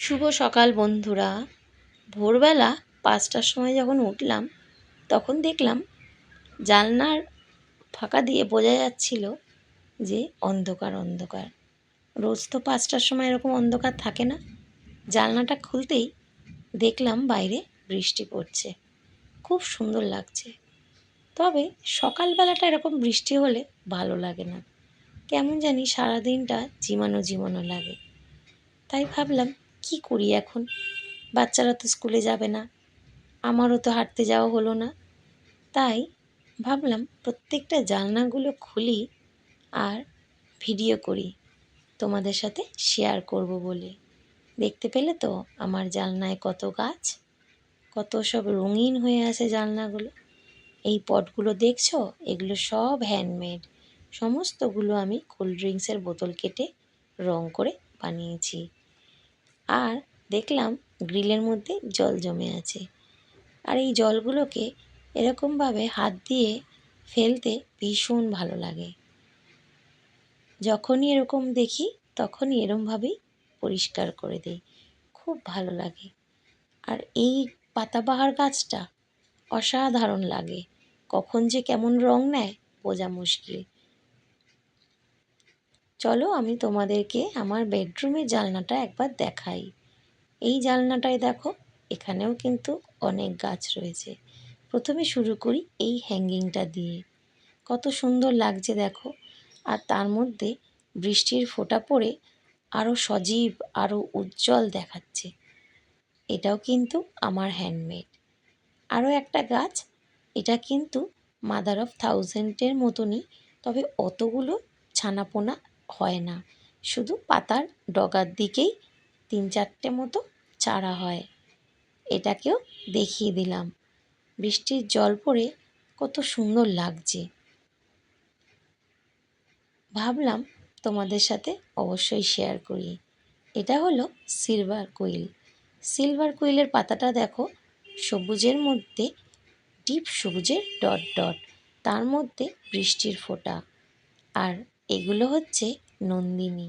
শুভ সকাল বন্ধুরা। ভোরবেলা পাঁচটার সময় যখন উঠলাম, তখন দেখলাম জানলার ফাঁকা দিয়ে বোঝা যাচ্ছিল যে অন্ধকার অন্ধকার। রোজ তো পাঁচটার সময় এরকম অন্ধকার থাকে না। জানলাটা খুলতেই দেখলাম বাইরে বৃষ্টি পড়ছে। খুব সুন্দর লাগছে। তবে সকালবেলাটা এরকম বৃষ্টি হলে ভালো লাগে না। কেমন জানি সারাদিনটা জিমানো জিমানো লাগে। তাই ভাবলাম কি করি এখন? বাচ্চারা তো স্কুলে যাবে না। আমারও তো হাঁটতে যাওয়া হলো না। তাই ভাবলাম প্রত্যেকটা জানলাগুলো খুলি আর ভিডিও করি। তোমাদের সাথে শেয়ার করব বলে। দেখতে পেলে তো আমার জানলায় কত গাছ, কত সব রঙিন হয়ে আছে জানলাগুলো। এই পটগুলো দেখছ? এগুলো সব হ্যান্ডমেড সমস্তগুলো আমি কোল্ড ড্রিঙ্কসের বোতল কেটে রং করে বানিয়েছি। আর দেখলাম গ্রিলের মধ্যে জল জমে আছে। আর এই জলগুলোকে এরকমভাবে হাত দিয়ে ফেলতে ভীষণ ভালো লাগে। যখনই এরকম দেখি, তখনই এরমভাবেই পরিষ্কার করে দিই। খুব ভালো লাগে। আর এই পাতাবাহার গাছটা অসাধারণ লাগে। কখন যে কেমন রং নেয়, বোঝা মুশকিল। চলো আমি তোমাদেরকে আমার বেডরুমের জানলাটা একবার দেখাই। এই জানলাটায় দেখো, এখানেও কিন্তু অনেক গাছ রয়েছে। প্রথমে শুরু করি এই হ্যাঙ্গিংটা দিয়ে। কত সুন্দর লাগছে দেখো। আর তার মধ্যে বৃষ্টির ফোঁটা পড়ে আরও সজীব আরও উজ্জ্বল দেখাচ্ছে। এটাও কিন্তু আমার হ্যান্ডমেড আরও একটা গাছ, এটা কিন্তু মাদার অফ থাউজেন্ডের মতনই, তবে অতগুলো ছানাপোনা হয় না। শুধু পাতার ডগার দিকেই তিন চারটে মতো চারা হয়। এটাকেও দেখিয়ে দিলাম। বৃষ্টির জল পড়ে কত সুন্দর লাগছে। ভাবলাম তোমাদের সাথে অবশ্যই শেয়ার করি। এটা হলো সিলভার কুইল সিলভার কুইলের পাতাটা দেখো, সবুজের মধ্যে ডিপ সবুজের ডট ডট তার মধ্যে বৃষ্টির ফোঁটা। আর এগুলো হচ্ছে নন্দিনী।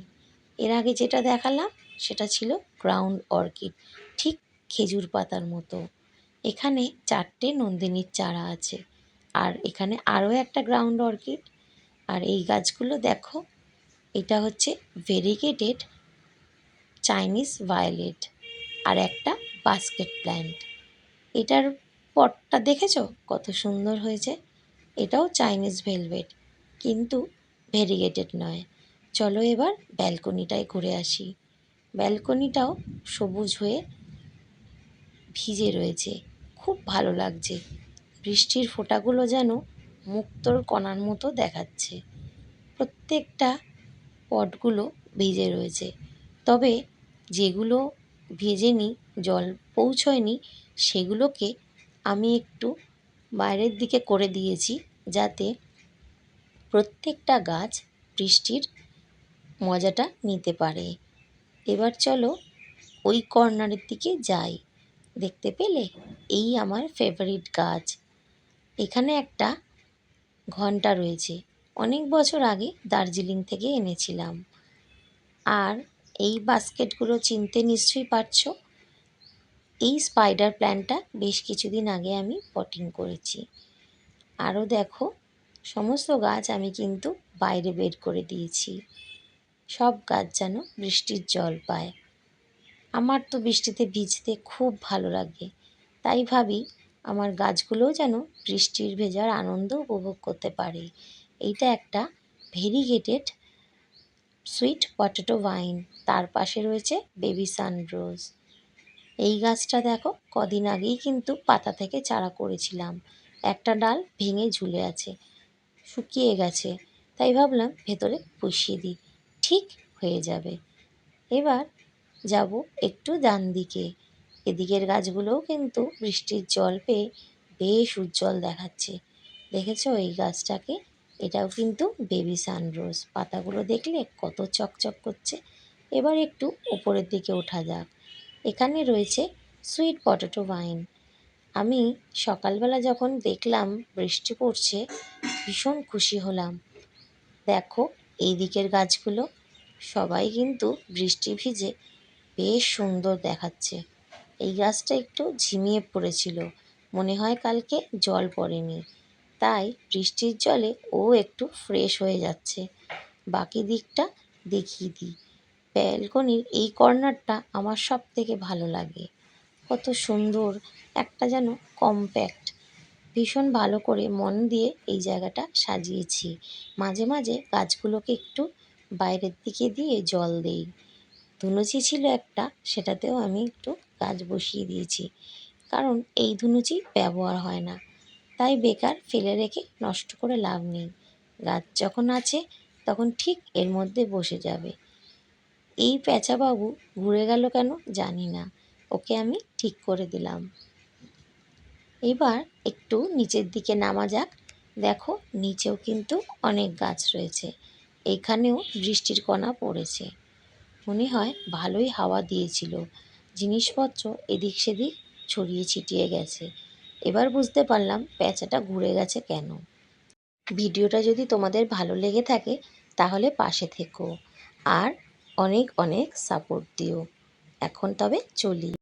এর আগে যেটা দেখালাম, সেটা ছিল গ্রাউন্ড অর্কিড, ঠিক খেজুর পাতার মতো। এখানে চারটে নন্দিনীর চারা আছে, আর এখানে আরও একটা গ্রাউন্ড অর্কিড। আর এই গাছগুলো দেখো, এটা হচ্ছে ভেরিগেটেড চাইনিজ ভায়োলেট আর একটা বাস্কেট প্ল্যান্ট এটার পটটা দেখেছ? কত সুন্দর হয়েছে। এটাও চাইনিজ ভেলভেট কিন্তু ভেরিগেটেড নয়। চলো এবার ব্যালকনিটায় ঘুরে আসি। ব্যালকনিটাও সবুজ হয়ে ভিজে রয়েছে। খুব ভালো লাগছে। বৃষ্টির ফোঁটাগুলো যেন মুক্তোর কণার মতো দেখাচ্ছে। প্রত্যেকটা পটগুলো ভিজে রয়েছে। তবে যেগুলো ভেজেনি, জল পৌঁছয়নি, সেগুলোকে আমি একটু বাইরের দিকে করে দিয়েছি যাতে প্রত্যেকটা গাছ বৃষ্টির মজাটা নিতে পারে। এবার চলো ওই কর্নারের দিকে যাই। দেখতে পেলে? এই আমার ফেভারিট গাছ। এখানে একটা ঘণ্টা রয়েছে। অনেক বছর আগে দার্জিলিং থেকে এনেছিলাম। আর এই বাস্কেটগুলো চিনতে নিশ্চয়ই পারছ? এই স্পাইডার প্ল্যান্টটা বেশ কিছুদিন আগে আমি পটিং করেছি। আরও দেখো। সমস্ত গাছ আমি কিন্তু বাইরে বের করে দিয়েছি। সব গাছ যেন বৃষ্টির জল পায়। আমার তো বৃষ্টিতে ভিজতে খুব ভালো লাগে। তাই ভাবি আমার গাছগুলোও যেন বৃষ্টির ভেজার আনন্দ উপভোগ করতে পারে। এইটা একটা ভেরিগেটেড সুইট পটেটো ভাইন তার পাশে রয়েছে বেবি সানরোজ এই গাছটা দেখো, কদিন আগেই কিন্তু পাতা থেকে চারা করেছিলাম। একটা ডাল ভেঙে ঝুলে আছে। শুকিয়ে গেছে। তাই ভাবলাম ভেতরে পুষিয়ে দিই। ঠিক হয়ে যাবে। এবার যাব একটু ডান দিকে। এদিকের গাছগুলোও কিন্তু বৃষ্টির জল পেয়ে বেশ উজ্জ্বল দেখাচ্ছে। দেখেছ এই গাছটাকে? এটাও কিন্তু বেবি সানরোজ। পাতাগুলো দেখলে কত চকচক করছে। এবার একটু উপরের দিকে ওঠা যাক। এখানে রয়েছে সুইট পটেটো ভাইন। আমি সকালবেলা যখন দেখলাম বৃষ্টি পড়ছে, ভীষণ খুশি হলাম। দেখো, এই দিকের গাছগুলো, সবাই কিন্তু বৃষ্টি ভিজে বেশ সুন্দর দেখাচ্ছে। এই গাছটা একটু ঝিমিয়ে পড়েছিল, মনে হয় কালকে জল পড়েনি। তাই বৃষ্টির জলে ও একটু ফ্রেশ হয়ে যাচ্ছে। বাকি দিকটা দেখিয়ে দিই। ব্যালকনির এই কর্নারটা আমার সব থেকে ভালো লাগে। কত সুন্দর, একটা যেন কম্প্যাক্ট ভীষণ ভালো করে মন দিয়ে এই জায়গাটা সাজিয়েছি। মাঝে মাঝে গাছগুলোকে একটু বাইরের দিকে দিয়ে জল দেই। ধুনুচি ছিল একটা, সেটাতেও আমি একটু গাছ বসিয়ে দিয়েছি। কারণ এই ধুনুচি ব্যবহার হয় না। তাই বেকার ফেলে রেখে নষ্ট করে লাভ নেই। গাছ যখন আছে, তখন ঠিক এর মধ্যে বসে যাবে। এই প্যাঁচাবাবু ঘুরে গেল কেন জানি না। ওকে আমি ঠিক করে দিলাম। এবার একটু নিচের দিকে নামা যাক। দেখো, নিচেও কিন্তু অনেক গাছ রয়েছে। এখানেও বৃষ্টির কণা পড়েছে। মনে হয় ভালোই হাওয়া দিয়েছিল। জিনিসপত্র এদিক সেদিক ছড়িয়ে ছিটিয়ে গেছে। এবার বুঝতে পারলাম প্যাঁচাটা ঘুরে গেছে কেন। ভিডিওটা যদি তোমাদের ভালো লেগে থাকে, তাহলে পাশে থেকো। আর অনেক অনেক সাপোর্ট দিও। এখন তবে চলি।